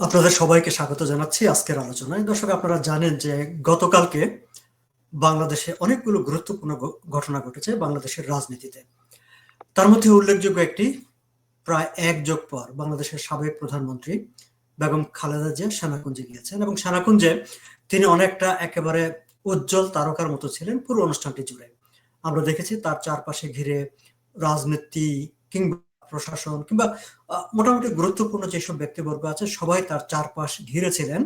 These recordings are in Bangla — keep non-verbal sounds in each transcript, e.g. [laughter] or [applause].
আপনাদের সবাইকে স্বাগত জানাচ্ছি আজকের আলোচনায়। দর্শক, আপনারা জানেন যে গতকালকে বাংলাদেশে অনেকগুলো গুরুত্বপূর্ণ ঘটনা ঘটেছে বাংলাদেশের রাজনীতিতে। তার মধ্যে উল্লেখযোগ্য একটি, প্রায় এক যোগ পর বাংলাদেশের সাবেক প্রধানমন্ত্রী বেগম খালেদা জিয়া সেনাকুঞ্জে গিয়েছেন এবং সেনাকুঞ্জে তিনি অনেকটা একেবারে উজ্জ্বল তারকার মতো ছিলেন পুরো অনুষ্ঠানটি জুড়ে। আমরা দেখেছি তার চারপাশে ঘিরে রাজনীতি কিংবা প্রশাসন কিংবা মোটামুটি গুরুত্বপূর্ণ যেসব ব্যক্তিবর্গ আছে, সবাই তার চারপাশ ঘিরেছিলেন।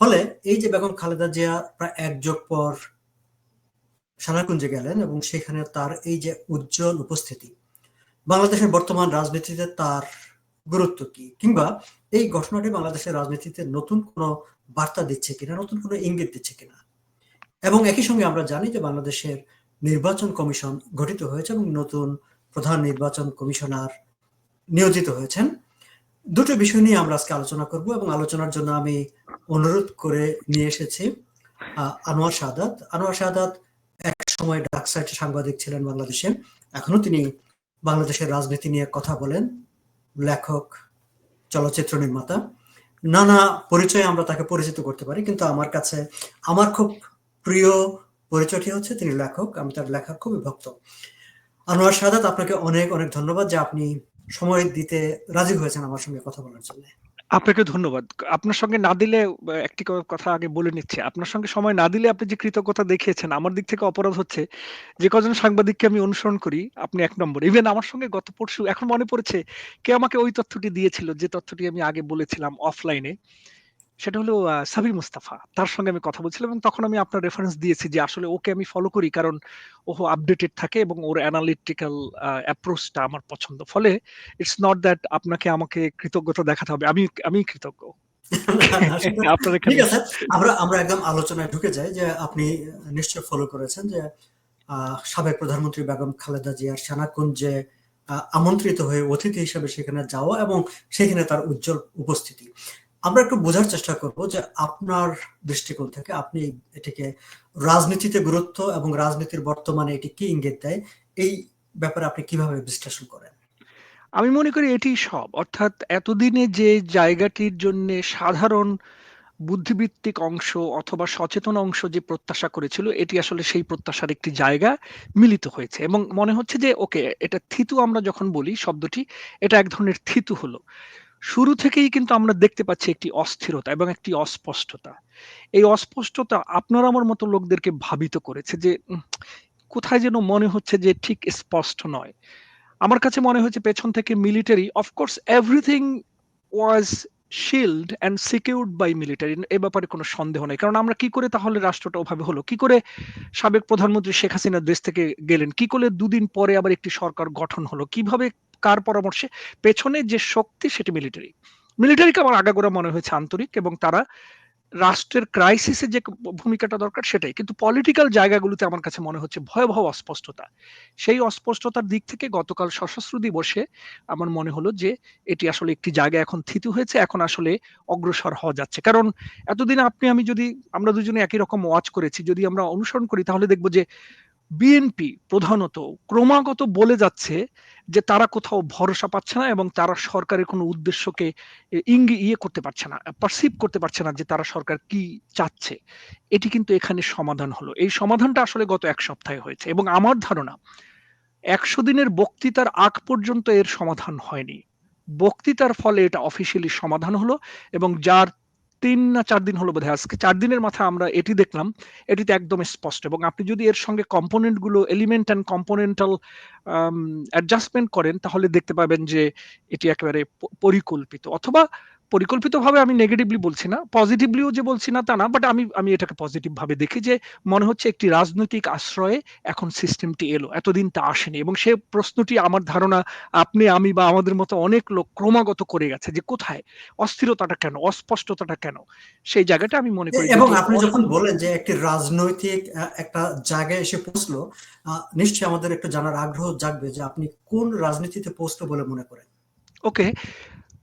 ফলে এই যে বেগম খালেদা জিয়া প্রায় এক যোগ পর সানাকুঞ্জে গেলেন এবং সেখানে তার এই যে উজ্জ্বল উপস্থিতি, বাংলাদেশের বর্তমান রাজনীতিতে তার গুরুত্ব কি? কিংবা এই ঘটনাটি বাংলাদেশের রাজনীতিতে নতুন কোনো বার্তা দিচ্ছে কিনা, নতুন কোনো ইঙ্গিত দিচ্ছে কিনা? এবং একই সঙ্গে আমরা জানি যে বাংলাদেশের নির্বাচন কমিশন গঠিত হয়েছে এবং নতুন প্রধান নির্বাচন কমিশনার নিয়োজিত হয়েছেন। দুটো বিষয় নিয়ে আমরা আজকে আলোচনা করব এবং আলোচনার জন্য আমি অনুরোধ করে নিয়ে এসেছি আনোয়ার শাহাদাত। আনোয়ার শাহাদাত এক সময় ডাক সাইটে সাংবাদিক ছিলেন বাংলাদেশে। এখনও তিনি বাংলাদেশের রাজনীতি নিয়ে কথা বলেন, লেখক, চলচ্চিত্র নির্মাতা। নানা পরিচয়ে আমরা তাকে পরিচিত করতে পারি, কিন্তু আমার কাছে, আমার খুব প্রিয় পরিচয়টি হচ্ছে তিনি লেখক, আমি তার লেখার খুবই ভক্ত। আনোয়ার শাহাদাত, আপনাকে অনেক অনেক ধন্যবাদ যে আপনি সময় দিতে রাজি হয়েছেন আমার সঙ্গে কথা বলার জন্য আপনাকে ধন্যবাদ। আপনার সঙ্গে না দিলে একটি কথা আগে বলে নিচ্ছে আপনার সঙ্গে সময় না দিলে আপনি যে কৃতজ্ঞতা দেখিয়েছেন, আমার দিক থেকে অপরাধ হচ্ছে যে কজন সাংবাদিককে আমি অনুসরণ করি, আপনি এক নম্বর। ইভেন আমার সঙ্গে গত পরশু এখন মনে পড়েছে কে আমাকে ওই তথ্যটি দিয়েছিল যে তথ্যটি আমি আগে বলেছিলাম অফলাইনে। সেটা হলো আ সাবির মুস্তাফা। তার সঙ্গে আমি কথা বলছিলাম এবং তখন আমি আপনার রেফারেন্স দিয়েছি যে আসলে ওকে আমি ফলো করি কারণ ও আপডেটেড থাকে এবং ওর অ্যানালিটিক্যাল আ অ্যাপ্রোচটা আমার পছন্দ। ফলে ইটস নট দ্যাট আপনাকে আমাকে কৃতজ্ঞতা দেখাতে হবে। আমি আমিই কৃতজ্ঞ। [laughs] আপনার ঠিক এখানে আছে আমরা আমরা একদম আলোচনায় ঢুকে যাই যে আপনি নিশ্চয় ফলো করেছেন যে আহ, সাবেক প্রধানমন্ত্রী বেগম খালেদা জিয়ার সেনাকুঞ্জে আহ, আমন্ত্রিত হয়ে অতিথি হিসেবে সেখানে যাওয়া এবং সেখানে তার উজ্জ্বল উপস্থিতি আমরা একটু বোঝার চেষ্টা করব যে আপনার দৃষ্টিকোণ থেকে আপনি এটিকে রাজনীতিতে গুরুত্ব এবং রাজনীতির বর্তমানে এটি কি ইঙ্গিত দেয় এই ব্যাপারে আপনি কীভাবে বিশ্লেষণ করেন আমি মনে করি এটি সব। অর্থাৎ এতদিনে যে জায়গাটির জন্যে সাধারণ বুদ্ধিবৃত্তিক অংশ অথবা সচেতন অংশ যে প্রত্যাশা করেছিল, এটি আসলে সেই প্রত্যাশার একটি জায়গা মিলিত হয়েছে। এবং মনে হচ্ছে যে ওকে এটা থিতু আমরা যখন বলি শব্দটি, এটা এক ধরনের থিতু হলো। শুরু থেকেই কিন্তু আমরা দেখতে পাচ্ছি একটি অস্থিরতা এবং একটি অস্পষ্টতা। এই অস্পষ্টতা আপনার আমার মতো লোকদেরকে ভাবিত করেছে যে কোথায় যেন মনে হচ্ছে যে ঠিক স্পষ্ট নয়। আমার কাছে মনে হচ্ছে পেছন থেকে military of course everything was shield and secured by military এ ব্যাপারে কোনো সন্দেহ নেই। কারণ আমরা কি করে তাহলে রাষ্ট্রটা ওভাবে হলো? কি করে সাবেক প্রধানমন্ত্রী শেখ হাসিনা দেশ থেকে গেলেন? কি করে দুদিন পরে আবার একটি সরকার গঠন হলো? কীভাবে, কার পরামর্শে? পেছনে যে শক্তি সেটি মিলিটারি মিলিটারিকে আমার আগাগোড়া মনে হয়েছে আন্তরিক এবং তারা রাষ্ট্রের ক্রাইসিসে যে ভূমিকাটা দরকার সেটাই। কিন্তু পলিটিক্যাল জায়গাগুলোতে আমার কাছে মনে হচ্ছে ভয়াবহ অস্পষ্টতা। সেই অস্পষ্টতার দিক থেকে গতকাল সশস্ত্র দিবসে আমার মনে হলো যে এটি আসলে একটি জায়গা এখন থিতু হয়েছে, এখন আসলে অগ্রসর হওয়া যাচ্ছে। কারণ এতদিন আপনি, আমি যদি, আমরা দুজনে একই রকম ওয়াচ করেছি, যদি আমরা অনুসরণ করি, তাহলে দেখব যে বিএনপি প্রধানত ক্রমাগত বলে যাচ্ছে যে তারা কোথাও ভরসা পাচ্ছে না এবং তারা সরকারের কোনো উদ্দেশ্যকে ইঙ্গি ইয়ে করতে পারছে না পারসিভ করতে পারছে না যে তারা সরকার কি চাচ্ছে। এটি কিন্তু এখানে সমাধান হলো। এই সমাধানটা আসলে গত এক সপ্তাহে হয়েছে এবং আমার ধারণা একশো দিনের বক্তৃতার আগ পর্যন্ত এর সমাধান হয়নি। বক্তৃতার ফলে এটা অফিসিয়ালি সমাধান হলো এবং যার তিন না চার দিন হলো বোধহয় আজকে। চার দিনের মাথায় আমরা এটি দেখলাম। এটিতে একদম স্পষ্ট এবং আপনি যদি এর সঙ্গে কম্পোনেন্টগুলো এলিমেন্ট অ্যান্ড কম্পোনেন্টাল অ্যাডজাস্টমেন্ট করেন, তাহলে দেখতে পাবেন যে এটি একেবারে পরিকল্পিত। অথবা পরিকল্পিতভাবে আমি নেগেটিভলি বলছি না পজিটিভলিও যে বলছি না তা না বাট আমি আমি এটাকে পজিটিভ ভাবে দেখি যে মনে হচ্ছে একটি রাজনৈতিক আশ্রয়ে এখন সিস্টেমটি এলো এতদিন তা আসেনি এবং সে প্রশ্নটি আমার ধারণা আপনি আমি বা আমাদের মতো অনেক লোক ক্রমাগত করে গেছে যে কোথায় অস্থিরতাটা কেন অস্পষ্টতাটা কেন সেই জায়গাটা আমি মনে করি এবং আপনি যখন বলেন যে একটি রাজনৈতিক একটা জায়গায় এসে পৌঁছলো নিশ্চয়ই আমাদের একটা জানার আগ্রহ জাগবে যে আপনি কোন রাজনীতিতে পৌঁছলো বলে মনে করেন? ওকে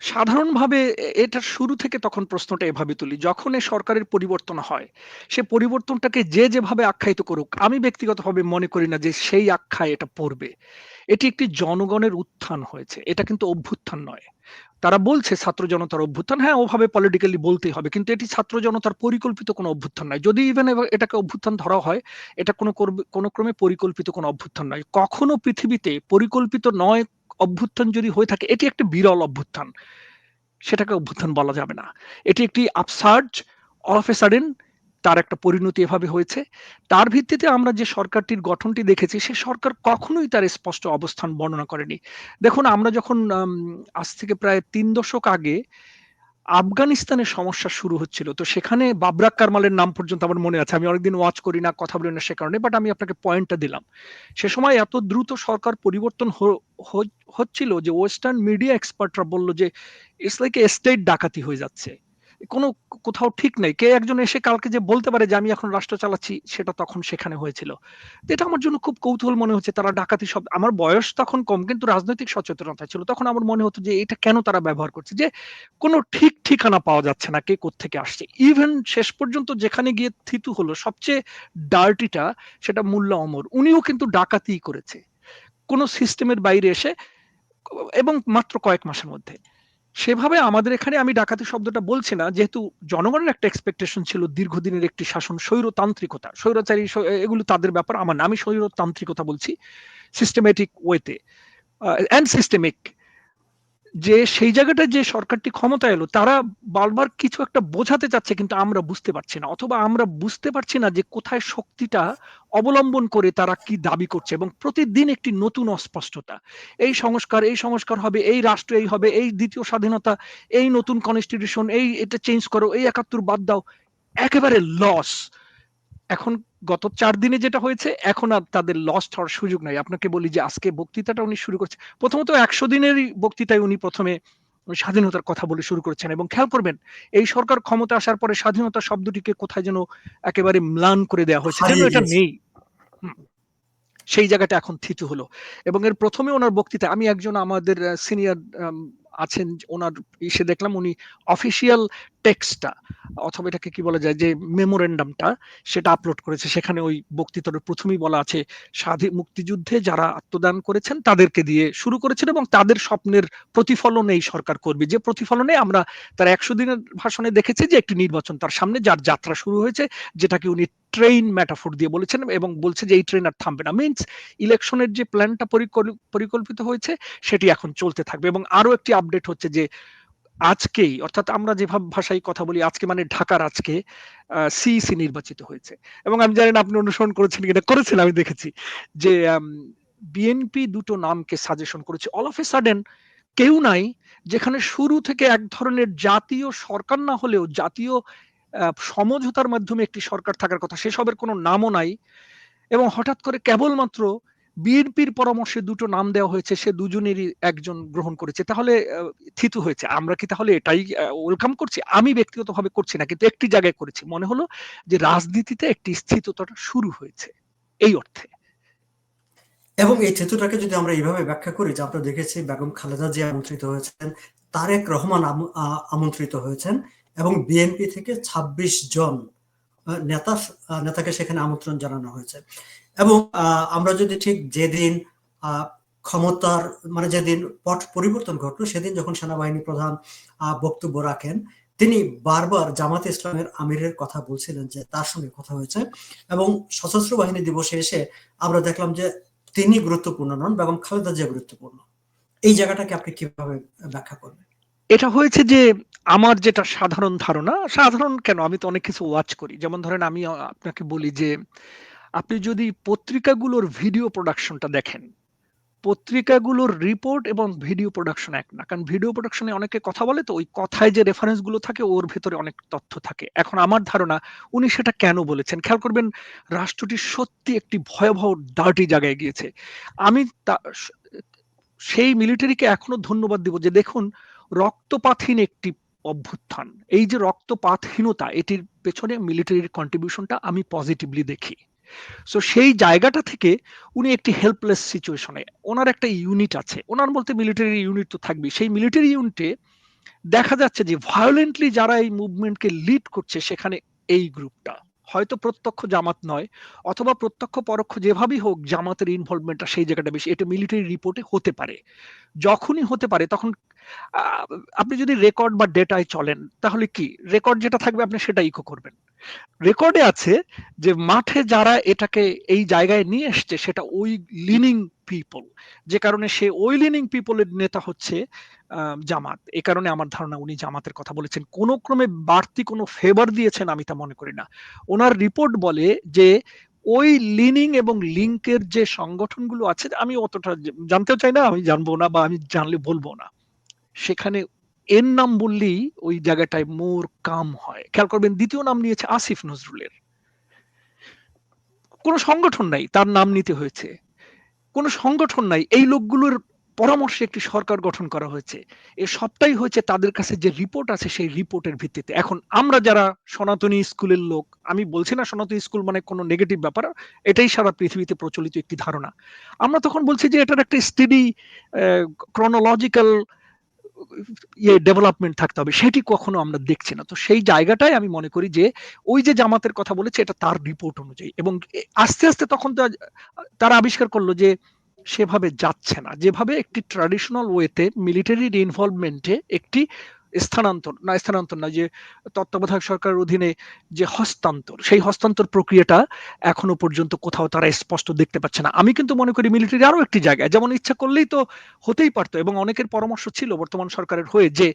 সাধারণভাবে এটার শুরু থেকে তখন প্রশ্নটা এভাবে তুলি, যখন এ সরকারের পরিবর্তন হয়, সে পরিবর্তনটাকে যে যেভাবে আখ্যায়িত করুক, আমি ব্যক্তিগতভাবে মনে করি না যে সেই আখ্যায় এটা পড়বে। এটি একটি জনগণের উত্থান হয়েছে, এটা কিন্তু অভ্যুত্থান নয়। তারা বলছে ছাত্র জনতার অভ্যুত্থান হ্যাঁ ওভাবে পলিটিক্যালি বলতেই হবে, কিন্তু এটি ছাত্র জনতার পরিকল্পিত কোনো অভ্যুত্থান নয়। যদি ইভেন এটাকে অভ্যুত্থান ধরা হয়, এটা কোনো কোনো ক্রমে পরিকল্পিত কোনো অভ্যুত্থান নয়। কখনো পৃথিবীতে পরিকল্পিত নয় অভ্যুত্থান যদি হয়ে থাকে, এটি একটি বিরল অভ্যুত্থান। সেটাকে অভ্যুত্থান বলা যাবে না। এটি একটি আপসার্জ অফ এ সাডেন তার একটা পরিণতি এভাবে হয়েছে। তার ভিত্তিতে আমরা যে সরকারটির গঠনটি দেখেছি, সে সরকার কখনোই তার স্পষ্ট অবস্থান বর্ণনা করেনি। দেখুন, আমরা যখন আজ থেকে প্রায় তিন দশক আগে আফগানিস্তানের সমস্যা শুরু হচ্ছিল। তো সেখানে বাবরাক কারমালের নাম পর্যন্ত আমার মনে আছে। আমি অনেকদিন ওয়াচ করি না, কথা বলি না সে কারণে বাট আমি আপনাকে পয়েন্টটা দিলাম। সে সময় এত দ্রুত সরকার পরিবর্তন হচ্ছিল যে ওয়েস্টার্ন মিডিয়া এক্সপার্টরা বলল যে ইটস লাইক স্টেট ডাকাতি হয়ে যাচ্ছে। কোনো কোথাও ঠিক নেই। কে একজন এসে কালকে যে বলতে পারে যে, আমি এখন রাষ্ট্র চালাচ্ছি, সেটা তখন সেখানে হয়েছিল। এটা আমার জন্য খুব কৌতূহল মনে হচ্ছে। তারা ডাকাতি সব, আমার বয়স তখন কম, কিন্তু রাজনৈতিক সচেতনতা ছিল। তখন আমার মনে হতো যে, এটা কেন তারা ব্যবহার করছে? যে, কোনো ঠিক ঠিকানা পাওয়া যাচ্ছে না কে থেকে আসছে। ইভেন শেষ পর্যন্ত যেখানে গিয়ে থিতু হলো, সবচেয়ে ডার্টিটা সেটা মোল্লা অমর। উনিও কিন্তু ডাকাতি করেছে। কোনো সিস্টেমের বাইরে এসে, এবং মাত্র কয়েক মাসের মধ্যে। সেভাবে আমাদের এখানে আমি ডাকাতি শব্দটা বলছি না, যেহেতু জনগণের একটা এক্সপেকটেশন ছিল দীর্ঘদিনের একটি শাসন স্বৈরতান্ত্রিকতা, স্বৈরাচারী এগুলো তাদের ব্যাপার, আমার নামই স্বৈরতান্ত্রিকতা বলছি সিস্টেমেটিক ওয়েতে অ্যান্ড সিস্টেমিক যে সেই জায়গাটা যে সরকারটি ক্ষমতা এলো, তারা বারবার কিছু একটা বোঝাতে চাচ্ছে কিন্তু আমরা বুঝতে পারছি না, অথবা আমরা বুঝতে পারছি না যে কোথায় শক্তিটা অবলম্বন করে তারা কি দাবি করছে এবং প্রতিদিন একটি নতুন অস্পষ্টতা। এই সংস্কার এই সংস্কার হবে, এই রাষ্ট্র এই হবে, এই দ্বিতীয় স্বাধীনতা, এই নতুন কনস্টিটিউশন এই এটা চেঞ্জ করো, এই একাত্তর বাদ দাও, একেবারে লস এখন গত চার দিনে যেটা হয়েছে এখন আর তাদের লস্ট হওয়ার সুযোগ নাই। আপনাকে বলি যে আজকে বক্তৃতাটা উনি শুরু করছে। প্রথমত একশো দিনেরই বক্তৃতায় উনি প্রথমে স্বাধীনতার কথা বলে শুরু করেছেন এবং খেয়াল করবেন এই সরকার ক্ষমতা আসার পরে স্বাধীনতা শব্দটিকে কোথায় যেন একেবারে ম্লান করে দেওয়া হয়েছে। যেন এটা নেই। সেই জায়গাটা এখন থিতু হলো। এবং এর প্রথমে ওনার বক্তৃতা আমি একজন আমাদের সিনিয়র আছেন ওনার ইসে দেখলাম উনি অফিসিয়াল টেক্সটটা অথবা এটাকে কি বলা যায় যে মেমোরেন্ডামটা সেটা আপলোড করেছে। সেখানে ওই বক্তৃতার প্রথমেই বলা আছে স্বাধীন মুক্তিযুদ্ধে যারা আত্মদান করেছেন, তাদেরকে দিয়ে শুরু করেছেন এবং তাদের স্বপ্নের প্রতিফলন এই সরকার করবে। যে প্রতিফলনে আমরা তার একশো দিনের ভাষণে দেখেছি যে একটি নির্বাচন তার সামনে, যার যাত্রা শুরু হয়েছে, যেটাকে উনি ট্রেন ম্যাটাফোর দিয়ে বলেছেন এবং বলছে যে এই ট্রেন আর থামবে না। মিনস ইলেকশনের যে প্ল্যানটা পরিকল্পিত হয়েছে, সেটি এখন চলতে থাকবে এবং আরও একটি আপডেট হচ্ছে যে আজকেই, অর্থাৎ আমরা যেভাবে ভাষায় কথা বলি, আজকে মানে ঢাকার আজকে সিইসি নির্বাচিত হয়েছে। এবং আমি জানি আপনি অনুসরণ করেছেন কিনা, করেছেন, আমি দেখেছি যে বিএনপি দুটো নামকে সাজেশন করেছে। অল অফ এ সাডেন কেউ নাই যেখানে শুরু থেকে এক ধরনের জাতীয় সরকার না হলেও জাতীয় সমঝোতার মাধ্যমে একটি সরকার থাকার কথা, সেসবের কোনো নামও নাই। এবং হঠাৎ করে কেবলমাত্র বিএনপির পরামর্শে দুটো নাম দেওয়া হয়েছে, সে দুজনেরই একজন গ্রহণ করেছে। তাহলে থিতু হয়েছে। আমরা কি তাহলে এটাই ওয়েলকাম করছি? আমি ব্যক্তিগতভাবে করছি না, কিন্তু একটি জায়গায় করেছি। মনে হলো যে রাজনীতিতে একটি স্থিততা শুরু হয়েছে, এই অর্থে। এবং এই সেতুটাকে যদি আমরা এইভাবে ব্যাখ্যা করি, যে আমরা দেখেছি বেগম খালেদা জিয়া আমন্ত্রিত হয়েছেন, তারেক রহমান আমন্ত্রিত হয়েছেন, এবং বিএনপি থেকে ২৬ জন নেতা নেতাকে সেখানে আমন্ত্রণ জানানো হয়েছে। এবং আমরা যদি ঠিক যেদিন ক্ষমতার মানে যেদিন পট পরিবর্তন ঘটলো, সেদিন যখন সেনাবাহিনী প্রধান বক্তব্য রাখেন, তিনি বারবার জামাত ইসলামের আমিরের কথা বলছিলেন যে তার সঙ্গে কথা হয়েছে এবং সশস্ত্র বাহিনী দিবসে এসে আমরা দেখলাম যে তিনি গুরুত্বপূর্ণ নন, বেগম খালেদা জিয়া গুরুত্বপূর্ণ। এই জায়গাটাকে আপনি কীভাবে ব্যাখ্যা করবেন? এটা হয়েছে যে আমার যেটা সাধারণ ধারণা, সাধারণ কেন? আমি তো অনেক কিছু ওয়াচ করি। যেমন ধরেন আমি আপনাকে বলি যে আপনি যদি পত্রিকাগুলোর ভিডিও প্রোডাকশনটা দেখেন, পত্রিকাগুলোর রিপোর্ট এবং ভিডিও প্রোডাকশন এক না, কারণ ভিডিও প্রোডাকশনে অনেকে কথা বলে তো, ওই কথায় যে রেফারেন্সগুলো থাকে, ওর ভেতরে অনেক তথ্য থাকে। এখন আমার ধারণা উনি সেটা কেন বলেছেন? খেয়াল করবেন, রাষ্ট্রটি সত্যি একটি ভয়াবহ ডার্টি জায়গায় গিয়েছে। আমি সেই মিলিটারিকে এখনও ধন্যবাদ দিব যে দেখুন, রক্তপাতহীন একটি অভ্যুত্থান। এই যে রক্তপাতহীনতা, এটির পেছনে মিলিটারির কন্ট্রিবিউশনটা আমি পজিটিভলি দেখি। সো সেই জায়গাটা থেকে উনি একটি হেল্পলেস সিচুয়েশনে ওনার একটা ইউনিট আছে। ওনার বলতে মিলিটারি ইউনিট তো থাকবে সেই মিলিটারি ইউনিটে দেখা যাচ্ছে যে ভায়োলেন্টলি যারা এই মুভমেন্টকে লিড করছে সেখানে এই গ্রুপটা হয়তো প্রত্যক্ষ জামাত নয়, অথবা প্রত্যক্ষ পরোক্ষ যেভাবেই হোক জামাতের ইনভলভমেন্টটা সেই জায়গাটা বেশি। এটা মিলিটারি রিপোর্টে হতে পারে। যখনই হতে পারে, তখন আপনি যদি রেকর্ড বা ডেটায় চলেন, তাহলে কি? রেকর্ড যেটা থাকবে, আপনি সেটা ইকো করবেন। রেকর্ডে আছে যে মাঠে যারা এটাকে এই জায়গায় নিয়ে এসছে, সেটা ওই লিনিং পিপল যে কারণে সে ওই লিনিং পিপলের নেতা হচ্ছে জামাত। এ কারণে আমার ধারণা উনি জামাতের কথা বলেছেন। কোনো ক্রমে বাড়তি কোনো ফেভার দিয়েছেন আমি তা মনে করি না। ওনার রিপোর্ট বলে যে ওই লিনিং এবং লিঙ্কের যে সংগঠনগুলো আছে, আমি অতটা জানতেও চাই না, আমি জানব না বা আমি জানলে বলব না। সেখানে এর নাম বললেই ওই জায়গাটায় মোর কাম হয়। খেয়াল করবেন, দ্বিতীয় নাম নিয়েছে আসিফ নজরুলের। কোনো সংগঠন নাই, তার নাম নিতে হয়েছে। কোনো সংগঠন নাই, এই লোকগুলোর পরামর্শে একটি সরকার গঠন করা হয়েছে। এ সবটাই হয়েছে তাদের কাছে যে রিপোর্ট আছে সেই রিপোর্টের ভিত্তিতে। এখন আমরা যারা সনাতনী স্কুলের লোক, আমি বলছি না সনাতনী স্কুল মানে কোনো নেগেটিভ ব্যাপার, এটাই সারা পৃথিবীতে প্রচলিত একটি ধারণা। আমরা তখন বলছি যে এটার একটা স্টেডি ক্রনোলজিক্যাল ইয়ে ডেভেলপমেন্ট থাকতে হবে, সেটি কখনো আমরা দেখছি না। তো সেই জায়গাটাই আমি মনে করি যে, ওই যে জামাতের কথা বলেছে, এটা তার রিপোর্ট অনুযায়ী। এবং আস্তে আস্তে তখন তো তারা আবিষ্কার করল যে, সেভাবে যাচ্ছে না। যেভাবে একটি ট্রাডিশনাল ওয়েতে মিলিটারির ইনভলভমেন্টে একটি স্থানান্তর, না স্থানান্তর না যে তত্ত্বাবধায়ক সরকারের অধীনে যে হস্তান্তর, সেই হস্তান্তর প্রক্রিয়াটা এখনও পর্যন্ত কোথাও তারা স্পষ্ট দেখতে পাচ্ছে না। আমি কিন্তু মনে করি মিলিটারি আরও একটি জায়গায়, যেমন ইচ্ছা করলেই তো হতেই পারতো এবং অনেকের পরামর্শ ছিল বর্তমান সরকারের হয়ে যে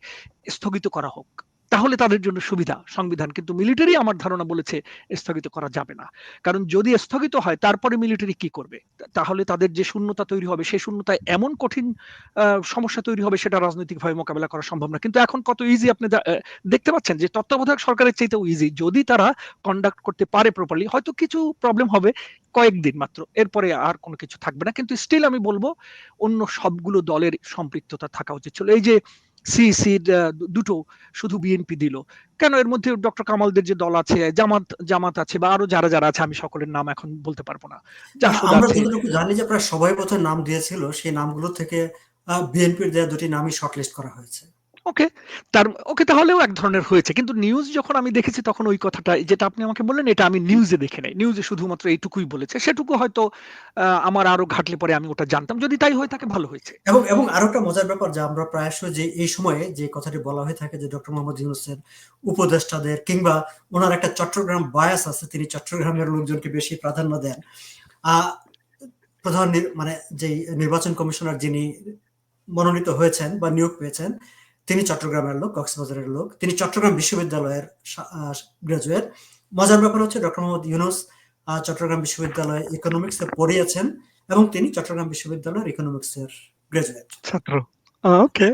স্থগিত করা হোক। তাহলে তাদের জন্য সুবিধা। সংবিধান কিন্তু মিলিটারি আমার ধারণা বলেছে স্থগিত করা যাবে না। কারণ যদি স্থগিত হয়, তারপরে মিলিটারি কি করবে? তাহলে তাদের যে শূন্যতা তৈরি হবে, সেই শূন্যতায় এমন কঠিন সমস্যা তৈরি হবে, সেটা রাজনৈতিকভাবে মোকাবেলা করা সম্ভব না। কিন্তু এখন কত ইজি আপনি দেখতে পাচ্ছেন যে তত্ত্বাবধায়ক সরকারের চাইতেও ইজি যদি তারা কন্ডাক্ট করতে পারে প্রপারলি হয়তো কিছু প্রবলেম হবে কয়েকদিন মাত্র। এরপরে আর কোনো কিছু থাকবে না। কিন্তু স্টিল আমি বলব, অন্য সবগুলো দলের সম্পৃক্ততা থাকা উচিত ছিল। এই যে সিসি দুটো শুধু বিএনপি দিল। কেন এর মধ্যে ডক্টর কামালদের যে দল আছে জামাত জামাত আছে বা আরও যারা যারা আছে আমি সকলের নাম এখন বলতে পারব না। আমরা যতটুকু জানি যে প্রায় সবাই প্রথম নাম দিয়েছিল সেই নামগুলো থেকে বিএনপির দেওয়া দুটি নামই শর্টলিস্ট করা হয়েছে। ওকে, তার, ওকে তাহলেও এক ধরনের হয়েছে। কিন্তু নিউজ যখন আমি দেখেছি তখন ওই কথাটা, যেটা আপনি আমাকে বললেন, এটা আমি নিউজে দেখে নাই। নিউজে শুধুমাত্র এইটুকুই বলেছে। সেটুকু হয়তো আমার আরও ঘাটলে পরে আমি ওটা জানতাম। যদি তাই হয়ে থাকে ভালো হয়েছে। এবং এবং আরও একটা মজার ব্যাপার যে আমরা প্রায়শ যে, এই সময়ে যে কথাটি বলা হয়ে থাকে যে, ডক্টর মোহাম্মদ ইউনুসের উপদেষ্টাদের কিংবা ওনার একটা চট্টগ্রাম বায়াস আছে, তিনি চট্টগ্রামের লোকজনকে বেশি প্রাধান্য দেন। প্রধান মানে যে নির্বাচন কমিশনার যিনি মনোনীত হয়েছেন বা নিয়োগ পেয়েছেন তিনি চট্টগ্রামের লোক কক্সবাজারের লোক। তিনি চট্টগ্রাম বিশ্ববিদ্যালয়ের গ্রাজুয়েট মজার ব্যাপার হচ্ছে ডক্টর মোহাম্মদ ইউনুস চট্টগ্রাম বিশ্ববিদ্যালয়ে ইকোনমিক্সে পড়িয়েছেন এবং তিনি চট্টগ্রাম বিশ্ববিদ্যালয়ের ইকোনমিক্সের গ্রাজুয়েট ছাত্র। ওকে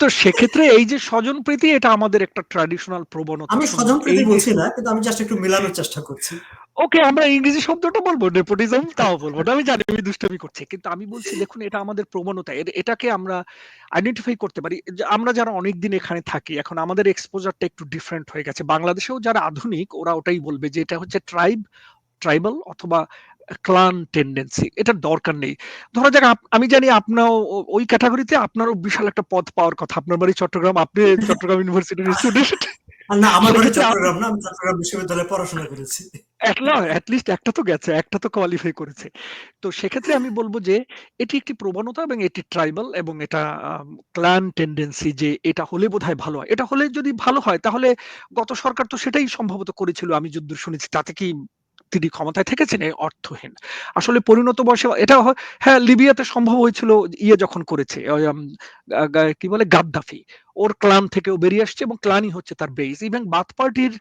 তো সেক্ষেত্রে এই যে স্বজন প্রীতি এটা আমাদের একটা ট্র্যাডিশনাল প্রবণতা আমি স্বজন প্রীতি বলছি না কিন্তু আমি জাস্ট একটু মেলানোর চেষ্টা করছি। ওকে আমরা ইংরেজি শব্দটা বলব নেপোটিজম তাও বলব। না আমি জানি আমি দুষ্টামি করছি। কিন্তু আমি বলছি দেখুন এটা আমাদের প্রবণতা। এটাকে আমরা আইডেন্টিফাই করতে পারি। আমরা যারা অনেক দিন এখানে থাকি এখন আমাদের এক্সপোজারটা একটু ডিফারেন্ট হয়ে গেছে। বাংলাদেশেও যারা আধুনিক ওরা ওটাই বলবে যে এটা হচ্ছে ট্রাইব ট্রাইবাল অথবা ক্লান টেন্ডেন্সি এটার দরকার নেই। ধরা যাক আমি জানি আপনাও ও- ওই ক্যাটাগরিতে আপনারও বিশাল একটা পদ পাওয়ার কথা। আপনার বাড়ি চট্টগ্রাম আপনি চট্টগ্রাম ইউনিভার্সিটির স্টুডেন্ট না আমার বাড়ি চট্টগ্রাম না আমি চট্টগ্রাম বিশ্ববিদ্যালয়ে পড়াশোনা করেছি। একটা তো গেছে, একটা তো কোয়ালিফাই করেছে। তো সেক্ষেত্রে আমি বলব যে, এটি একটি প্রবণতা এবং এটি ট্রাইবাল এবং এটা ক্লান টেন্ডেন্সি যে এটা হলে বোধহয় ভালো হয়। এটা হলে যদি ভালো হয়, তাহলে গত সরকার তো সেটাই সম্ভবত করেছিল, আমি যদ্দূর শুনেছি। তাতে কি তিনি ক্ষমতায় থেকেছেন? এই অর্থহীন। আসলে পরিণত বয়সে এটা হ্যাঁ লিবিয়াতে সম্ভব হয়েছিল ইয়ে যখন করেছে কি বলে, গাদ্দাফি। ওর ক্লান থেকেও বেরিয়ে আসছে এবং ক্লানই হচ্ছে তার বেস ইভেন বাথ পার্টির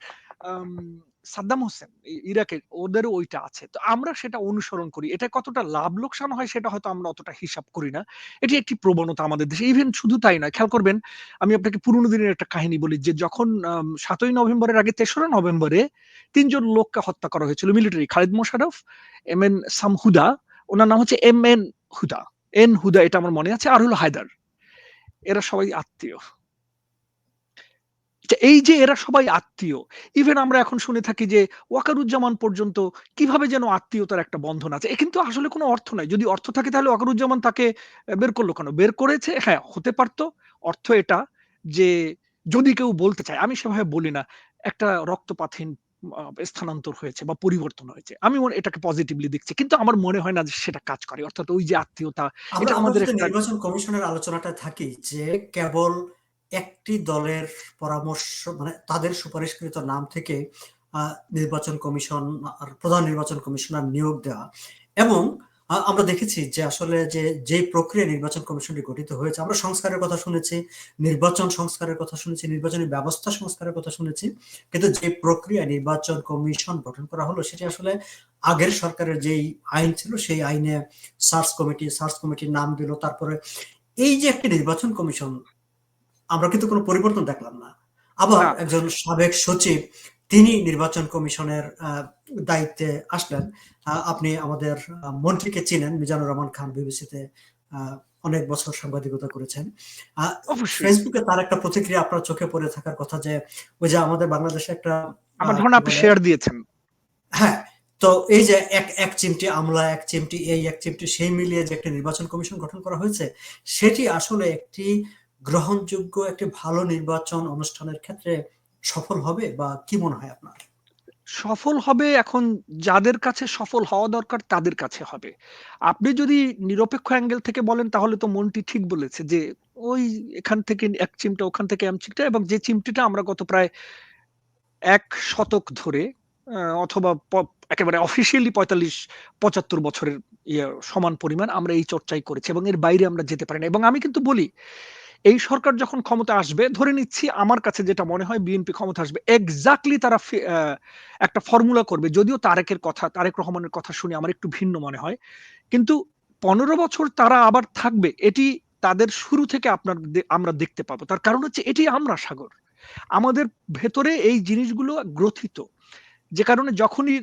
সাদ্দাম হোসেন ইরাকের ওদেরও ওইটা আছে। তো আমরা সেটা অনুসরণ করি। এটা কতটা লাভ লোকসান হয় সেটা হয়তো আমরা অতটা হিসাব করি না। এটি একটি প্রবণতা আমাদের দেশে। ইভেন শুধু তাই নয়, খেয়াল করবেন, আমি আপনাকে পুরোনো দিনের একটা কাহিনী বলি যে যখন সাতই নভেম্বরের আগে তেসরা নভেম্বরে তিনজন লোককে হত্যা করা হয়েছিল, military. Khaled Mosharraf M N সাম হুদা ওনার নাম হচ্ছে M N Huda. N Huda, এটা আমার মনে আছে, আর হলো হায়দার। এরা সবাই আত্মীয়। যে এই যে এরা সবাই আত্মীয় ইভেন আমরা এখন শুনে থাকি যে ওয়াকারুজ্জামান পর্যন্ত কীভাবে যেন আত্মীয়তার একটা বন্ধন আছে এ কিন্তু আসলে কোনো অর্থ নাই যদি অর্থ থাকে তাহলে ওয়াকারুজ্জামান তাকে বের করল কেন বের করেছে হ্যাঁ হতে পারতো অর্থ এটা যে যদি কেউ বলতে চায় আমি সেভাবে বলি না একটা রক্তপাতহীন স্থানান্তর হয়েছে বা পরিবর্তন হয়েছে। আমি এটাকে পজিটিভলি দেখছি। কিন্তু আমার মনে হয় না যে সেটা কাজ করে। অর্থাৎ ওই যে আত্মীয়তা এটা আমাদের নির্বাচন কমিশনের আলোচনাটায় থাকি যে কেবল একটি দলের পরামর্শ মানে তাদের সুপারিশকৃত নাম থেকে নির্বাচন কমিশন প্রধান নির্বাচন কমিশনার নিয়োগ দেওয়া এবং আমরা দেখেছি যে আসলে যে যে প্রক্রিয়া নির্বাচন কমিশনটি গঠিত হয়েছে আমরা সংস্কারের কথা শুনেছি, নির্বাচন সংস্কারের কথা শুনেছি, নির্বাচনী ব্যবস্থা সংস্কারের কথা শুনেছি। কিন্তু যে প্রক্রিয়া নির্বাচন কমিশন গঠন করা হলো সেটি আসলে আগের সরকারের যেই আইন ছিল সেই আইনে সার্চ কমিটি, সার্চ কমিটির নাম দিল। তারপরে এই যে একটি নির্বাচন কমিশন আমরা কিন্তু কোনো পরিবর্তন দেখলাম না। আবার একজন সাবেক সচিব তিনি নির্বাচন কমিশনের দায়িত্বে আসলেন। আপনি আমাদের মন্ত্রীকে চিনেন মিজানুর রহমান খান বিবিসিতে অনেক বছর সাংবাদিকতা করেছেন। ফেসবুকে তার একটা প্রতিক্রিয়া আপনার চোখে পড়ে থাকার কথা যে ওই যে আমাদের বাংলাদেশে একটা আমার আপনি শেয়ার দিয়েছেন। হ্যাঁ, তো এই যে এক, এক চিমটি আমলা, এক চিমটি এই, এক চিমটি সেই মিলিয়ে যে একটা নির্বাচন কমিশন গঠন করা হয়েছে, সেটি আসলে একটি গ্রহণযোগ্য একটি ভালো নির্বাচন অনুষ্ঠানের ক্ষেত্রে সফল হবে বা কি মনে হয় আপনার? সফল হবে এখন যাদের কাছে সফল হওয়া দরকার তাদের কাছে হবে। আপনি যদি নিরপেক্ষ অ্যাঙ্গেল থেকে বলেন তাহলে তো মন্টি ঠিক বলেছে যে ওই এখান থেকে এক চিমটা, ওখান থেকে এম চিমটা এবং যে চিমটিটা আমরা গত প্রায় এক শতক ধরে অথবা একেবারে অফিসিয়ালি ৪৫-৭৫ বছরের ইয়ে সমান পরিমাণ আমরা এই চর্চাই করেছি এবং এর বাইরে আমরা যেতে পারি না। এবং আমি কিন্তু বলি এই সরকার যখন ক্ষমতা আসবে, ধরে নিচ্ছি আমার কাছে যেটা মনে হয় বিএনপি ক্ষমতা আসবে এক্সাক্টলি তারা একটা ফর্মুলা করবে। যদিও তারেকের কথা, তারেক রহমানের কথা শুনে আমার একটু ভিন্ন মনে হয়। কিন্তু ১৫ বছর তারা আবার থাকবে, এটি তাদের শুরু থেকে আপনার আমরা দেখতে পাবো। তার কারণ হচ্ছে এটি আমরা সাগর। আমাদের ভেতরে এই জিনিসগুলো গ্রথিত। যে কারণে যখনই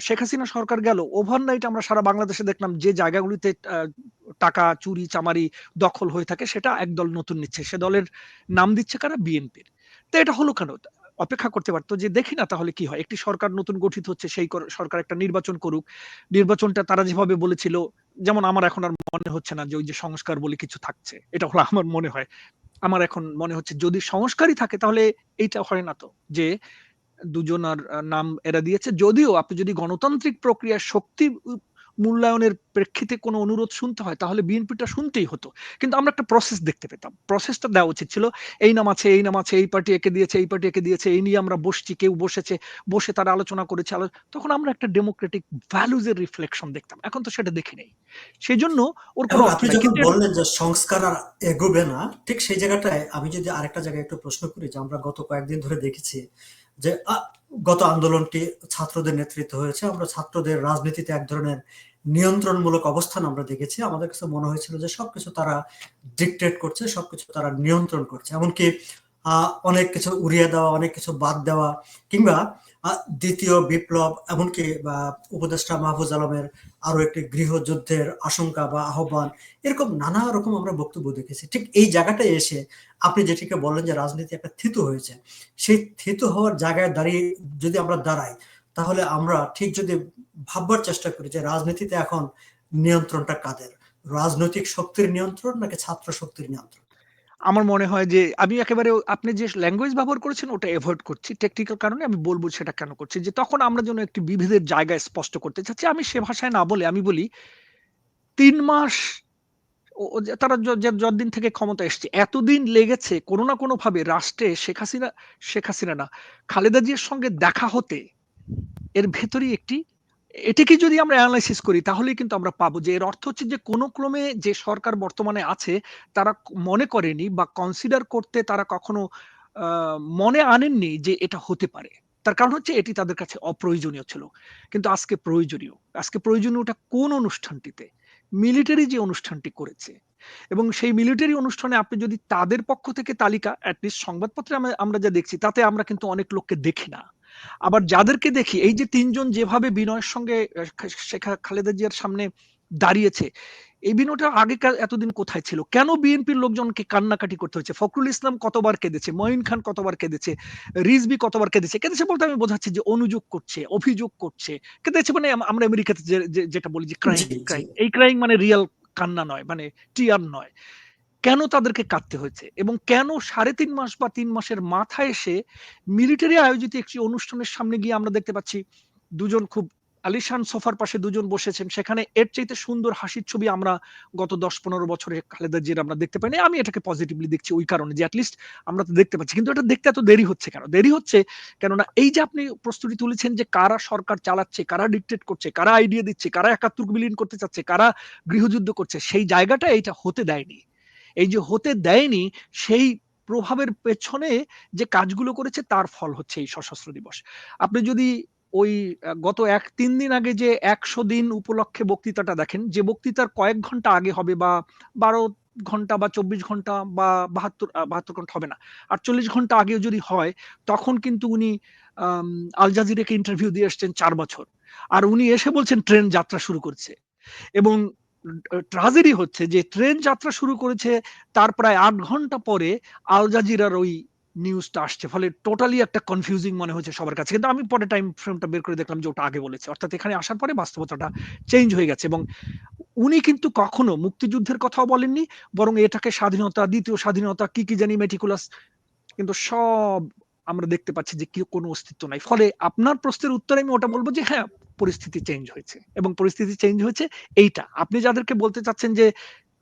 শেখ হাসিনা সরকার গেল ওভারনাইট আমরা সারা বাংলাদেশে দেখলাম যে জায়গাগুলিতে টাকা, চুরি, চামারি দখল হয়ে থাকে, সেটা একদল নতুন নিচ্ছে। সে দলের নাম দিচ্ছে কারা? বিএনপির। তো এটা হলো কেন? অপেক্ষা করতে পারতো যে দেখি না তাহলে কি হয়। একটি সরকার নতুন গঠিত হচ্ছে, সেই সরকার একটা নির্বাচন করুক। নির্বাচনটা তারা যেভাবে বলেছিল, যেমন আমার এখন আর মনে হচ্ছে না যে ওই যে সংস্কার বলে কিছু থাকছে। এটা হলো আমার মনে হয়। আমার এখন মনে হচ্ছে যদি সংস্কারই থাকে তাহলে এইটা হয় না তো যে দুজনার নাম এরা দিয়েছে। যদিও আপনি যদি গণতান্ত্রিক প্রক্রিয়ার শক্তি মূল্যায়নের প্রেক্ষিতে কোনো অনুরোধ শুনতে হয় তাহলে বিএনপিটা শুনতেই হতো। কিন্তু আমরা একটা প্রসেস দেখতে পেতাম। প্রসেসটা দেওয়া উচিত ছিল। এই নাম আছে, এই নাম আছে, এই পার্টি একে দিয়েছে, এই পার্টি একে দিয়েছে। এই নিয়ে আমরা বসছি, কেউ বসেছে, বসে তারা আলোচনা করেছে। তখন আমরা একটা ডেমোক্রেটিক ভ্যালুজ এর রিফ্লেকশন দেখতাম। এখন তো সেটা দেখি নেই সেই জন্য ওর কোনো আপনি যখন বললেন যে সংস্কার আর এগোবে না, ঠিক সেই জায়গাটায় আমি যদি আরেকটা জায়গায় একটু প্রশ্ন করি যে আমরা গত কয়েকদিন ধরে দেখেছি যে গত আন্দোলনটি ছাত্রদের নেতৃত্ব হয়েছে। আমরা ছাত্রদের রাজনীতিতে এক ধরনের নিয়ন্ত্রণমূলক অবস্থান আমরা দেখেছি। আমাদের কাছে মনে হয়েছিল যে সবকিছু তারা ডিক্টেট করছে, সবকিছু তারা নিয়ন্ত্রণ করছে। এমনকি অনেক কিছু উড়িয়ে দেওয়া, অনেক কিছু বাদ দেওয়া কিংবা ২য় বিপ্লব, এমনকি, বা উপদেষ্টা মাহফুজ আলমের আরও একটি গৃহযুদ্ধের আশঙ্কা বা আহ্বান, এরকম নানা রকম আমরা বক্তব্য দেখেছি। ঠিক এই জায়গাটায় এসে আপনি যেটিকে বললেন যে রাজনীতি একটা থিতু হয়েছে। সেই থিতু হওয়ার জায়গায় দাঁড়িয়ে যদি আমরা দাঁড়াই, তাহলে আমরা ঠিক যদি ভাববার চেষ্টা করি যে রাজনীতিতে এখন নিয়ন্ত্রণটা কাদের? রাজনৈতিক শক্তির নিয়ন্ত্রণ নাকি ছাত্র শক্তির নিয়ন্ত্রণ? আমার মনে হয় যে আমি একেবারে আপনি যে ল্যাঙ্গুয়েজ ব্যবহার করেছেন ওটা এভয়েড করছি। টেকনিক্যাল কারণে আমি বলব সেটা কেন করছি। যে তখন আমরা যেন একটি বিভেদের জায়গায় স্পষ্ট করতে চাচ্ছি। আমি সে ভাষায় না বলে আমি বলি তিন মাস তারা যতদিন থেকে ক্ষমতায় এসছে এতদিন লেগেছে কোনো না কোনোভাবে রাষ্ট্রে শেখ হাসিনা শেখ হাসিনা না, খালেদা জিয়ার সঙ্গে দেখা হতে এর ভেতরেই একটি এটিকে যদি আমরা অ্যানালাইসিস করি, তাহলেই কিন্তু আমরা পাবো যে এর অর্থ হচ্ছে যে কোন ক্রমে যে সরকার বর্তমানে আছে, তারা মনে করেনি বা কনসিডার করতে তারা কখনো মনে আনেননি যে এটা হতে পারে। তার কারণ হচ্ছে এটি তাদের কাছে অপ্রয়োজনীয় ছিল। কিন্তু আজকে প্রয়োজনীয়। আজকে প্রয়োজনীয়টা কোন অনুষ্ঠানটিতে? মিলিটারি যে অনুষ্ঠানটি করেছে এবং সেই মিলিটারি অনুষ্ঠানে আপনি যদি তাদের পক্ষ থেকে তালিকা এট লিস্ট সংবাদপত্রে আমরা যা দেখছি, তাতে আমরা কিন্তু অনেক লোককে দেখি না। আবার যাদেরকে দেখি এই যে ৩ জন যেভাবে বিনয়ের সঙ্গে শেখ খালেদা জিয়ার সামনে দাঁড়িয়েছে, এই বিনয়টা আগেকার এতদিন কোথায় ছিল? কেন বিএনপির লোকজনকে কান্নাকাটি করতে হয়েছে? ফখরুল ইসলাম কতবার কেঁদেছে, মঈন খান কতবার কেঁদেছে, রিজবি কতবার কেঁদেছে। কেঁদেছে বলতে আমি বোঝাচ্ছি যে অনুযোগ করছে, অভিযোগ করছে। কেঁদেছে মানে আমরা আমেরিকাতে যেটা বলি যে ক্রাইম জি। এই ক্রাইম মানে রিয়াল কান্না নয়, মানে টিয়ার নয়। কেন তাদেরকে কাঁদতে হয়েছে? এবং কেন সাড়ে তিন মাস বা তিন মাসের মাথায় এসে মিলিটারি আয়োজিত একটি অনুষ্ঠানের সামনে গিয়ে আমরা দেখতে পাচ্ছি, দুজন খুব আলিশান সোফার পাশে দুজন বসেছেন। সেখানে এর চাইতে সুন্দর হাসির ছবি আমরা গত দশ পনেরো বছরে খালেদা জিয়ার আমরা দেখতে পাইনি। আমি এটাকে পজিটিভলি দেখছি ওই কারণে যে অ্যাটলিস্ট আমরা তো দেখতে পাচ্ছি। কিন্তু এটা দেখতে এত দেরি হচ্ছে কেন? দেরি হচ্ছে কেননা এই যে আপনি প্রস্তুতি তুলেছেন যে কারা সরকার চালাচ্ছে, কারা ডিকটেট করছে, কারা আইডিয়া দিচ্ছে, কারা একাত্তর বিলীন করতে চাচ্ছে, কারা গৃহযুদ্ধ করছে, সেই জায়গাটা এইটা হতে দেয়নি। এই যে হতে দেয়নি, সেই প্রভাবের পেছনে যে কাজগুলো করেছে তার ফল হচ্ছে এই সশস্ত্র দিবস। আপনি যদি ওই গত এক, তিন দিন আগে যে একশো দিন উপলক্ষে বক্তৃতাটা দেখেন, যে বক্তৃতার কয়েক ঘণ্টা আগে হবে বা বারো ঘণ্টা বা চব্বিশ ঘণ্টা বা বাহাত্তর বাহাত্তর ঘণ্টা হবে না, আটচল্লিশ ঘণ্টা আগে যদি হয়, তখন কিন্তু উনি আল জাজিরাকে ইন্টারভিউ দিয়ে এসছেন চার বছর। আর উনি এসে বলছেন ট্রেন যাত্রা শুরু করছে। এবং ট্রাজেডি হচ্ছে যে ট্রেন যাত্রা শুরু করেছে তার প্রায় আট ঘণ্টা পরে আল জাজিরার ওই নিউজটা আসছে। ফলে টোটালি একটা কনফিউজিং মনে হচ্ছে সবার কাছে। কিন্তু আমি পরে টাইম ফ্রেমটা বের করে দেখলাম যে ওটা আগে বলেছে। অর্থাৎ এখানে আসার পরে বাস্তবতাটা চেঞ্জ হয়ে গেছে এবং উনি কিন্তু কখনো মুক্তিযুদ্ধের কথাও বলেননি, বরং এটাকে স্বাধীনতা, দ্বিতীয় স্বাধীনতা, কি কি জানি মেটিকুলাস কিন্তু সব আমরা দেখতে পাচ্ছি যে কি কোনো অস্তিত্ব নাই। ফলে আপনার প্রশ্নের উত্তরে আমি ওটা বলব যে হ্যাঁ পরিস্থিতি চেঞ্জ হয়েছে। এবং পরিস্থিতি চেঞ্জ হয়েছে এইটা। আপনি যাদেরকে বলতে চাচ্ছেন যে,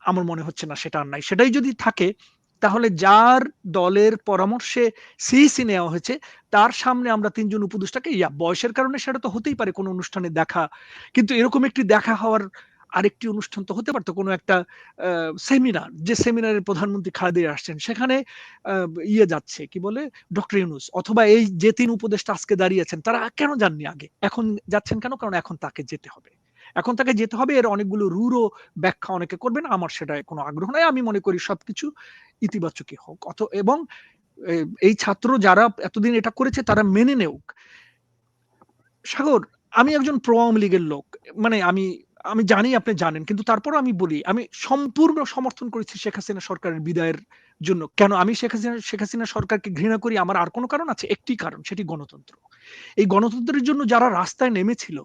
আমার মনে হচ্ছে না, সেটা আর নাই। সেটাই যদি থাকে, তাহলে যার দলের পরামর্শে সিইসি নেওয়া হয়েছে, তার সামনে আমরা তিনজন উপদেষ্টাকে, ইয়া, বয়সের কারণে সেটা তো হতেই পারে কোনো অনুষ্ঠানে দেখা। কিন্তু এরকম একটি দেখা হওয়ার আরেকটি অনুষ্ঠান তো হতে পারতো কোনো একটা সেমিনার যে সেমিনারের প্রধানমন্ত্রী খালেদা আসছেন, সেখানে ইয়ে যাচ্ছে, কি বলে, ডক্টর ইউনুস, অথবা এই যে তিন উপদেষ্টা আজকে দাঁড়িয়েছেন তারা কেন যাননি আগে? এখন যাচ্ছেন কেন? কারণ এখন তাকে যেতে হবে। এখন তাকে যেতে হবে, এর অনেকগুলো রুরও ব্যাখ্যা অনেকে করবেন, আমার সেটা কোনো আগ্রহ নাই, আমি মনে করি সবকিছু ইতিবাচকই হোক। অত এবং এই ছাত্র যারা এতদিন এটা করেছে, তারা মেনে নেউক। সাগর, আমি একজন প্রো আওয়ামী লীগের লোক মানে আমি আমি জানি আপনি জানেন, কিন্তু তারপর আমি বলি, আমি সম্পূর্ণ সমর্থন করেছি শেখ হাসিনা সরকারের বিদায়ের জন্য। কেন? আমি শেখ হাসিনা শেখ হাসিনা সরকারকে ঘৃণা করি, আমার আর কোনো কারণ আছে? একটি কারণ, সেটি গণতন্ত্র। এই গণতন্ত্রের জন্য যারা রাস্তায় নেমেছিল,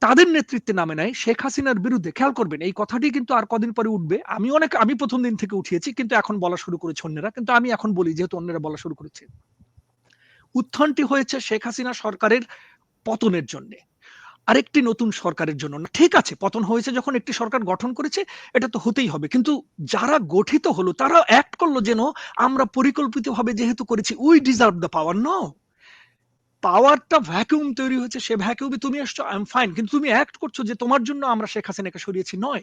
তাদের নেতৃত্বে নামে নাই, শেখ হাসিনার বিরুদ্ধে। খেয়াল করবেন, এই কথাটি কিন্তু আর কদিন পরে উঠবে। আমি অনেক, আমি প্রথম দিন থেকে উঠিয়েছি, কিন্তু এখন বলা শুরু করেছে অন্যরা। কিন্তু আমি এখন বলি, যেহেতু অন্যরা বলা শুরু করেছে। উত্থানটি হয়েছে শেখ হাসিনা সরকারের পতনের জন্য। আরেকটি নতুন সরকারের জন্য। না, ঠিক আছে, পতন হয়েছে যখন একটি সরকার গঠন করেছে, এটা তো হতেই হবে। কিন্তু যারা গঠিত হলো তারা অ্যাক্ট করল যেন আমরা পরিকল্পিতভাবে যেহেতু করেছি we deserve the power no পাওয়ারটা ভ্যাকুয়াম তৈরি হয়েছে, সে ভ্যাকুয়ামে তুমি আসছো আই এম ফাইন কিন্তু তুমি অ্যাক্ট করছ যে তোমার জন্য আমরা শেখ হাসিনাকে সরিয়েছি, নয়।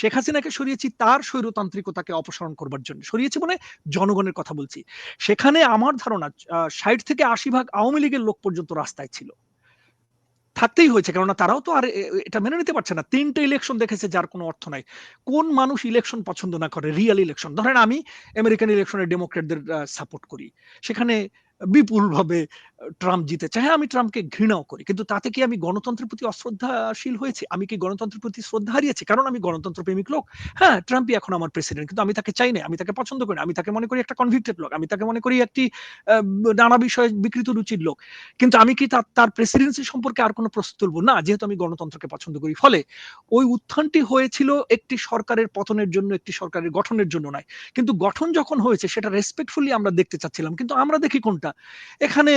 শেখ হাসিনাকে সরিয়েছি তার স্বৈরতান্ত্রিকতাকে অপসারণ করবার জন্য। সরিয়েছি মানে জনগণের কথা বলছি। সেখানে আমার ধারণা ষাট থেকে আশি ভাগ আওয়ামী লীগের লোক পর্যন্ত রাস্তায় ছিল। থাকতেই হয়েছে, কেননা তারাও তো আর এটা মেনে নিতে পারছে না। তিনটে ইলেকশন দেখেছে যার কোনো অর্থ নাই। কোন মানুষ ইলেকশন পছন্দ না করে? রিয়েল ইলেকশন ধরেন আমি আমেরিকান ইলেকশনে ডেমোক্রেটদের সাপোর্ট করি। সেখানে বিপুলভাবে ট্রাম্প জিতেছে। হ্যাঁ আমি ট্রাম্পকে ঘৃণাও করি, কিন্তু তাতে কি আমি গণতন্ত্রের প্রতি অশ্রদ্ধাশীল হয়েছি? আমি কি গণতন্ত্রের প্রতি শ্রদ্ধা হারিয়েছি? কারণ আমি গণতন্ত্র প্রেমিক লোক। হ্যাঁ ট্রাম্পই এখন আমার প্রেসিডেন্ট কিন্তু আমি তাকে চাই না আমি তাকে পছন্দ করি আমি তাকে মনে করি একটা কনভিক্টেড লোক, আমি তাকে মনে করি একটি নানা বিষয়ে বিকৃত রুচির লোক। কিন্তু আমি কি তার প্রেসিডেন্সি সম্পর্কে আর কোনো প্রশ্ন তুলবো? না, যেহেতু আমি গণতন্ত্রকে পছন্দ করি। ফলে ওই উত্থানটি হয়েছিল একটি সরকারের পতনের জন্য, একটি সরকারের গঠনের জন্য নয়। কিন্তু গঠন যখন হয়েছে, সেটা রেসপেক্টফুলি আমরা দেখতে চাচ্ছিলাম। কিন্তু আমরা দেখি কোনটা? এখানে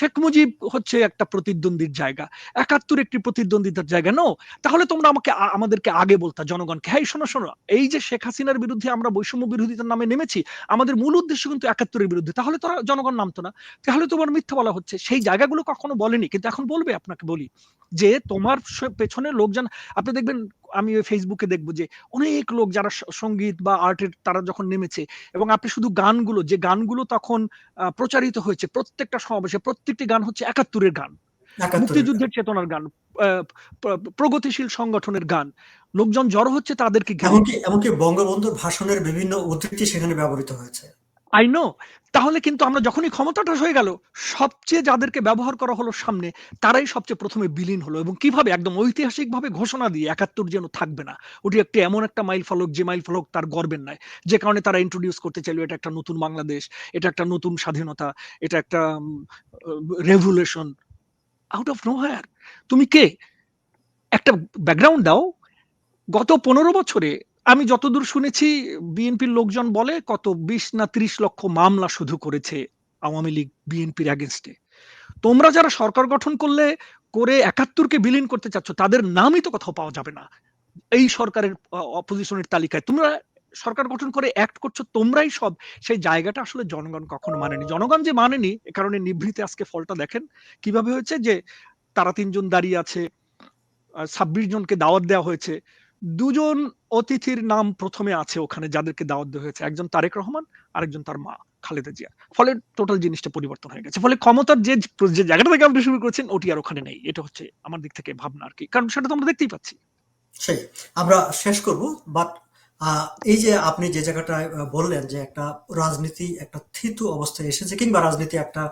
শেখ মুজিব হচ্ছে একটা প্রতিদ্বন্দ্বীর জায়গা। একাত্তর একটি প্রতিদ্বন্দ্বিতার জায়গা, নো? তাহলে তোমরা আমাকে আমাদেরকে আগে বলতা জনগণকে হ্যাঁ শোনো শোনো, এই যে শেখ হাসিনার বিরুদ্ধে আমরা বৈষম্য বিরোধিতার নামে নেমেছি, আমাদের মূল উদ্দেশ্য কিন্তু একাত্তরের বিরুদ্ধে। তাহলে তোরা জনগণ নামতো না। তাহলে তোমার মিথ্যা বলা হচ্ছে। সেই জায়গাগুলো কখনো বলেনি, কিন্তু এখন বলবে আপনাকে বলি যে তোমার পেছনে লোকজন, আপনি দেখবেন, আমি ওই ফেসবুকে দেখব যে অনেক লোক যারা সংগীত বা আর্টের তারা যখন নেমেছে, এবং আপনি শুধু গানগুলো, যে গানগুলো তখন প্রচারিত হয়েছে প্রত্যেকটা সমাবেশে প্রত্যেকটি গান হচ্ছে একাত্তরের গান। মুক্তিযুদ্ধের চেতনার গান আহ, প্রগতিশীল সংগঠনের গান। লোকজন জড়ো হচ্ছে তাদেরকে এমনকি এমনকি বঙ্গবন্ধুর ভাষণের বিভিন্ন উদ্ধৃতি সেখানে ব্যবহৃত হয়েছে। আই নো তাহলে কিন্তু আমরা যখনই ক্ষমতাটা হয়ে গেল, সবচেয়ে যাদেরকে ব্যবহার করা হলো সামনে, তারাই সবচেয়ে প্রথমে বিলীন হলো এবং কীভাবে? একদম ঐতিহাসিকভাবে ঘোষণা দিয়ে একাত্তর যেন থাকবে না। ওটি একটি এমন একটা মাইল ফলক যে মাইল ফলক তার গর্বের নয়। যে কারণে তারা ইন্ট্রোডিউস করতে চাইলো, এটা একটা নতুন বাংলাদেশ, এটা একটা নতুন স্বাধীনতা, এটা একটা রেভুলেশন আউট অফ নো তুমি কে? একটা ব্যাকগ্রাউন্ড দাও। গত পনেরো বছরে আমি যতদূর শুনেছি, বিএনপির লোকজন বলে কত বিশ না ত্রিশ লক্ষ মামলা শুধু করেছে আওয়ামী লীগ বিএনপির অ্যাগেনস্টে তোমরা যারা সরকার গঠন করলে, করে একাত্তরকে বিলীন করতে চাচ্ছ, তাদের নামই তো কোথাও পাওয়া যাবে না। এই সরকারের অপোজিশনের তালিকায় তোমরা সরকার গঠন করে অ্যাক্ট করছ, তোমরাই সব। সেই জায়গাটা আসলে জনগণ কখনো মানেনি। জনগণ যে মানেনি, এ কারণে নিভৃতে আজকে ফলটা দেখেন। কীভাবে হয়েছে যে, তারা তিনজন দাঁড়িয়ে আছে ছাব্বিশ জনকে দাওয়াত দেওয়া হয়েছে। দুজন অতিথির নাম প্রথমে আছে ওখানে যাদেরকে দাওয়াত দেওয়া হয়েছে। একজন তারেক রহমান আরেকজন তার মা খালেদা জিয়া। ফলে টোটাল জিনিসটা পরিবর্তন হয়ে গেছে। ফলে ক্ষমতার যে যে জায়গাটা থেকে আপনি শুরু করেছেন ওটি আর ওখানে নেই। এটা হচ্ছে আমার দিক থেকে ভাবনা আর কি। কারণ সেটা তো আমরা দেখতেই পাচ্ছি। সেই। আমরা শেষ করব বাট এই যে আপনি যে জায়গাটায় আহ, বললেন যে একটা রাজনীতি একটা থিতু অবস্থায় এসেছে কিংবা রাজনীতি একটা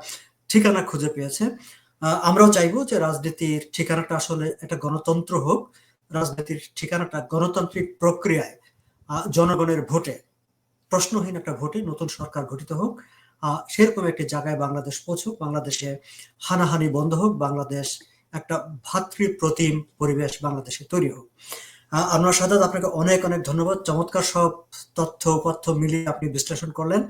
ঠিকানা খুঁজে পেয়েছে আমরাও চাইব যে রাজনীতির ঠিকানাটা আসলে একটা গণতন্ত্র হোক রাজনীতির ঠিকানাটা গণতান্ত্রিক প্রক্রিয়ায় জনগণের ভোটে, প্রশ্নহীন একটা ভোটে নতুন সরকার গঠিত হোক সেরকম একটি জায়গায় বাংলাদেশ পৌঁছুক, বাংলাদেশে হানাহানি বন্ধ হোক, বাংলাদেশ একটা ভাতৃপ্রতিম পরিবেশ বাংলাদেশে তৈরি হোক। আনোয়ার সাদাত, আপনাকে অনেক অনেক ধন্যবাদ। চমৎকার সব তথ্য উপাত্য মিলিয়ে আপনি বিশ্লেষণ করলেন।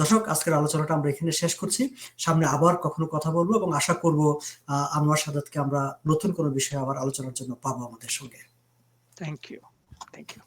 দর্শক, আজকের আলোচনাটা আমরা এখানে শেষ করছি। সামনে আবার কখনো কথা বলব এবং আশা করব আনোয়ার সাদাতকে আমরা নতুন কোনো বিষয়ে আবার আলোচনার জন্য পাবো আমাদের সঙ্গে। Thank you thank you